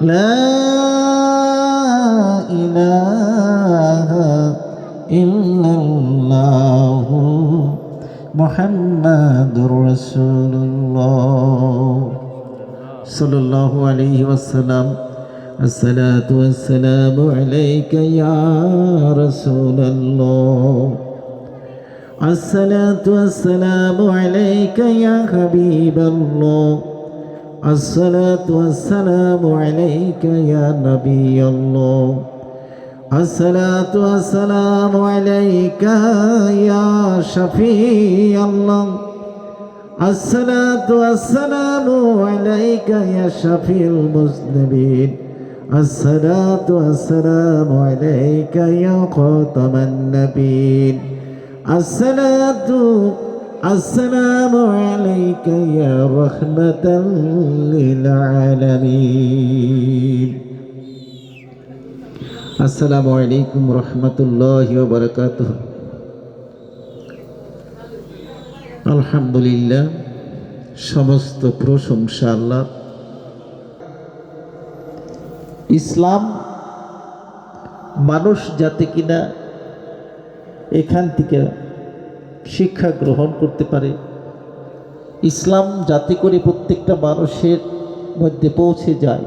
لا إله إلا الله محمد رسول الله صلى الله عليه وسلم. الصلاة والسلام عليك يا رسول الله الصلاة والسلام عليك يا حبيب الله. الصلاة والسلام عليك يا نبي الله. الصلاة والسلام عليك يا شفيع الله. الصلاة والسلام عليك يا شفيع المذنبين الصلاة والسلام عليك يا خاتم النبيين. الصلاة السلام عليك يا رحمة للعالمين السلام عليكم ورحمة الله وبركاته আলহামদুলিল্লাহ সমস্ত প্রশংসা আল্লাহ ইসলাম মানুষ যাতে কিনা এখান থেকে শিক্ষা গ্রহণ করতে পারে। ইসলাম যাতে করে প্রত্যেকটা মানুষের মধ্যে পৌঁছে যায়।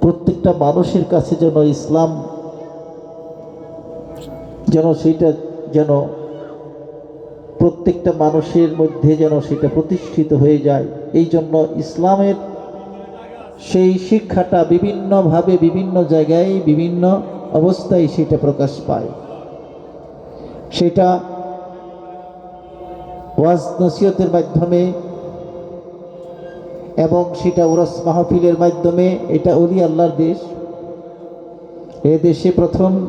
প্রত্যেকটা মানুষের কাছে যেন ইসলাম যেন সেটা যেন প্রত্যেকটা মানুষের মধ্যে যেন সেটা প্রতিষ্ঠিত হয়ে যায়। এই জন্য ইসলামের সেই শিক্ষাটা বিভিন্নভাবে বিভিন্ন জায়গায়, বিভিন্ন অবস্থায় সেটা প্রকাশ পায়। সেটা ওয়াজ নসিহতের মাধ্যমে এবং সেটা ওরস মাহফিলের মাধ্যমে, এটা অলি আল্লাহর দেশ। এ দেশে প্রথম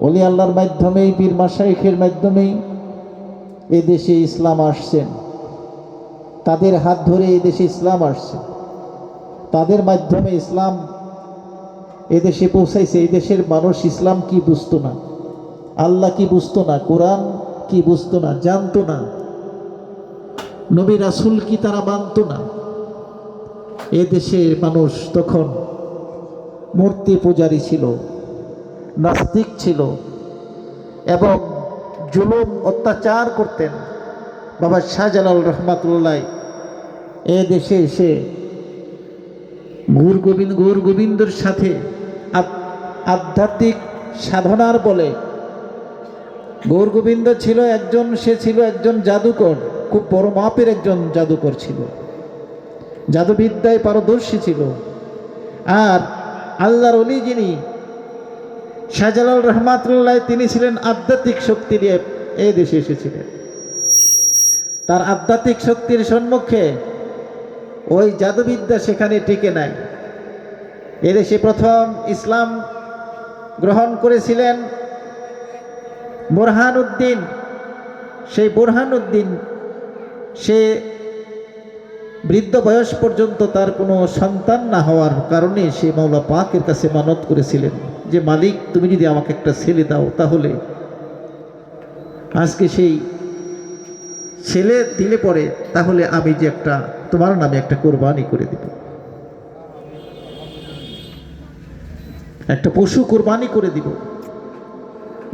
অলি আল্লাহর মাধ্যমেই, পীর মাসাইখের মাধ্যমেই এ দেশে ইসলাম আসছেন তাদের হাত ধরে এই দেশে ইসলাম আসছে। তাদের মাধ্যমে ইসলাম এদেশে পৌঁছাইছে। এই দেশের মানুষ ইসলাম কি বুঝতো না? আল্লাহ কি বুঝতো না? কোরআন কি বুঝতো না, জানতো না। নবী রাসুল কি তারা মানতো না? এ দেশের মানুষ তখন মূর্তি পূজারী ছিল, নাস্তিক ছিল এবং জুলুম অত্যাচার করতেন বাবা শাহজালাল রহমাতুল্লাহ। এ দেশে এসে গৌর গোবিন্দ গৌর গোবিন্দর সাথে আধ্যাত্মিক সাধনার বলে গৌর গোবিন্দ ছিল একজন, সে ছিল একজন জাদুকর, খুব বড় মাপের একজন জাদুকর ছিল। জাদুবিদ্যায় পারদর্শী ছিল। আর আল্লাহর অলি যিনি, শাহজালাল রহমাতুল্লাহ, তিনি ছিলেন আধ্যাত্মিক শক্তি নিয়ে এই দেশে এসেছিলেন। তার আধ্যাত্মিক শক্তির সম্মুখে ওই জাদুবিদ্যা সেখানে টিকে নাই। এদেশে প্রথম ইসলাম গ্রহণ করেছিলেন বোরহান উদ্দিন সেই বোরহান উদ্দিন সে বৃদ্ধ বয়স পর্যন্ত তার কোনো সন্তান না হওয়ার কারণে সে মাওলা পাকের কাছে মানত করেছিলেন যে, মালিক, তুমি যদি আমাকে একটা ছেলে দাও তাহলে। আজকে সেই ছেলে দিলে পরে তাহলে আমি যে একটা, তোমার নামে একটা কোরবানি করে দিব। একটা পশু কোরবানি করে দিব।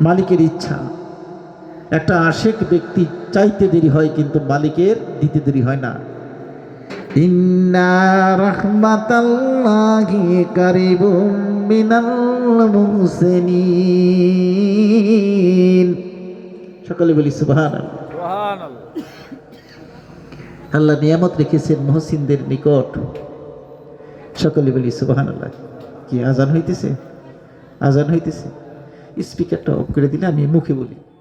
মালিকের ইচ্ছা। একটা আশেক ব্যক্তি চাইতে দেরি হয় কিন্তু মালিকের দিতে দেরি হয় না। ইন্না রহমাতাল্লাহি কারিবুম মিনাল মুহসিনিন। সকলে বলি সুবহানাল্লাহ। আল্লাহ নিয়ামত রেখেছেন মহসিনদের নিকট। সকলে বলি সুবাহান আল্লাহ কি আজান হইতেছে? আজান হইতেছে? স্পিকারটা অফ করে দিলে আমি মুখে বলি।